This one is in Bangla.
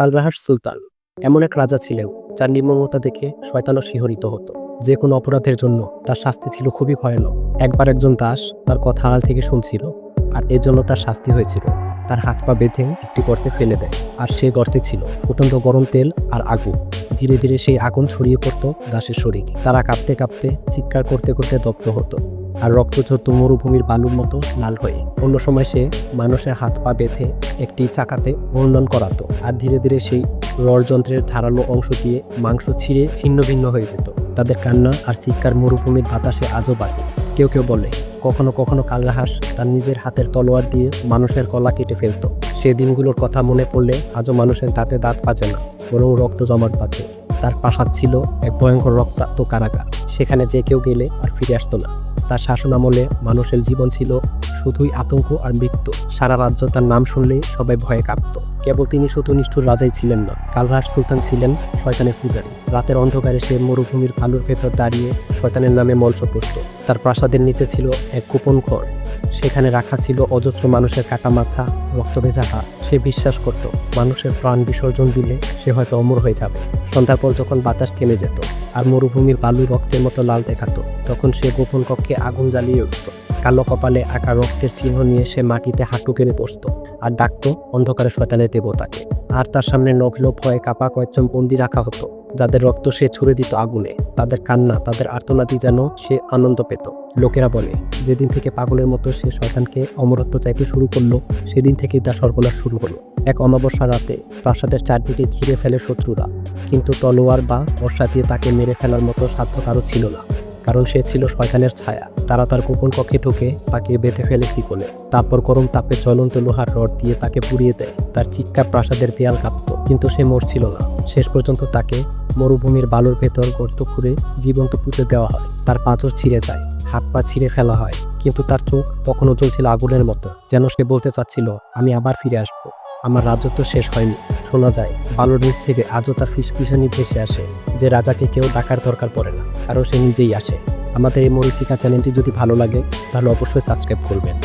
কালরাহার সুলতান এমন এক রাজা ছিলেন, যার নির্মমতা দেখে শয়তানও শিহরিত হতো। যে কোনো অপরাধের জন্য তার শাস্তি ছিল খুবই ভয়ানক। একবার একজন দাস তার কথা আড়াল থেকে শুনছিল আর এজন্য তার শাস্তি হয়েছিল। তার হাত পা বেঁধে একটি গর্তে ফেলে দেয় আর সে গর্তে ছিল ফুটন্ত গরম তেল আর আগুন। ধীরে ধীরে সেই আগুন ছড়িয়ে পড়তো দাসের শরীরে। তারা কাঁপতে কাঁপতে চিৎকার করতে করতে দগ্ধ হতো। আর রক্ত ঝরত মরুভূমির বালুর মতো লাল হয়ে। অন্য সময় সে মানুষের হাত পা বেঁধে একটি চাকাতে বর্ণন করাতো আর ধীরে ধীরে সেই রড়যন্ত্রের ধারালো অংশ দিয়ে মাংস ছিঁড়ে ছিন্ন ভিন্ন হয়ে যেত। তাদের কান্না আর চিৎকার মরুভূমির বাতাসে আজও বাজে। কেউ কেউ বলে, কখনো কখনো কালরাহাস তার নিজের হাতের তলোয়ার দিয়ে মানুষের কলা কেটে ফেলতো। সে দিনগুলোর কথা মনে পড়লে আজও মানুষের দাঁতে দাঁত বাজে না, বরং রক্ত জমাট বাঁধে। তার প্রাসাদ ছিল এক ভয়ঙ্কর রক্তাক্ত কারাগার। সেখানে যে কেউ গেলে আর ফিরে আসতো না। তার শাসন আমলে মানুষের জীবন ছিল শুধুই আতঙ্ক আর মৃত্যু। সারা রাজ্য তার নাম শুনলেই সবাই ভয়ে কাঁপত। কেবল তিনি শুধু নিষ্ঠুর রাজাই ছিলেন না। কালরার সুলতান ছিলেন শয়তানের পূজারী। রাতের অন্ধকারে সে মরুভূমির কালুর ভেতর দাঁড়িয়ে শয়তানের নামে মঞ্চ পুষ্ট তার প্রাসাদের নিচে ছিল এক গোপন ঘর। সেখানে রাখা ছিল অজস্র মানুষের কাটা মাথা রক্তভেজা হাত সে বিশ্বাস করত, মানুষের প্রাণ বিসর্জন দিলে সে হয়তো অমর হয়ে যাবে। সন্ধ্যার পর যখন বাতাস থেমে যেত আর মরুভূমির বালু রক্তের মতো লাল দেখাতো, তখন সে গোপন কক্ষে আগুন জ্বালিয়ে উঠত। কালো কপালে আঁকা রক্তের চিহ্ন নিয়ে সে মাটিতে হাঁটু কেড়ে বসত আর ডাকতো অন্ধকারে শয়তানের দেবতাকে। আর তার সামনে নখল ভয়ে কাপা কয়েকজন বন্দি রাখা হতো, যাদের রক্ত সে ছুড়ে দিত আগুনে। তাদের কান্না, তাদের আর্তনাদি যেন সে আনন্দ পেত। লোকেরা বলে, যেদিন থেকে পাগলের মতো সে শয়তানকে অমরত্ব চাইতে শুরু করল, সেদিন থেকেই তার সর্বনাশ শুরু হলো। এক অমাবস্যা রাতে প্রাসাদের চারদিকে ঘিরে ফেলে শত্রুরা। কিন্তু তলোয়ার বা বর্ষা দিয়ে তাকে মেরে ফেলার মতো সাধ্য কারও ছিল না। কারণ সে ছিল শয়তানের ছায়া। তারা তার গোপন কক্ষে ঢুকে তাকে বেঁধে ফেলে শিকলে। তারপর গরম তাপে জ্বলন্ত লোহার রড দিয়ে তাকে পুড়িয়ে দেয়। তার চিৎকার প্রাসাদের দেয়াল কাঁপত, কিন্তু সে মরছিল না। শেষ পর্যন্ত তাকে মরুভূমির বালুর ভেতর গর্ত খুঁড়ে জীবন্ত পুঁতে দেওয়া হয়। তার পাঁচর ছিঁড়ে যায়, হাত পা ছিঁড়ে ফেলা হয়, কিন্তু তার চোখ তখনও জ্বলছিল আগুনের মতো, যেন সে বলতে চাচ্ছিল, আমি আবার ফিরে আসব। আমার রাজত্ব শেষ হয়নি। শোনা যায়, বালুর নিচ থেকে আজও তার ফিসফিসানি ভেসে আসে, যে রাজাকে কেউ ডাকার দরকার পড়ে না কারণ সে নিজেই আসে। আমাদের এই মরিচিকা চ্যানেলটি যদি ভালো লাগে, তাহলে অবশ্যই সাবস্ক্রাইব করবেন।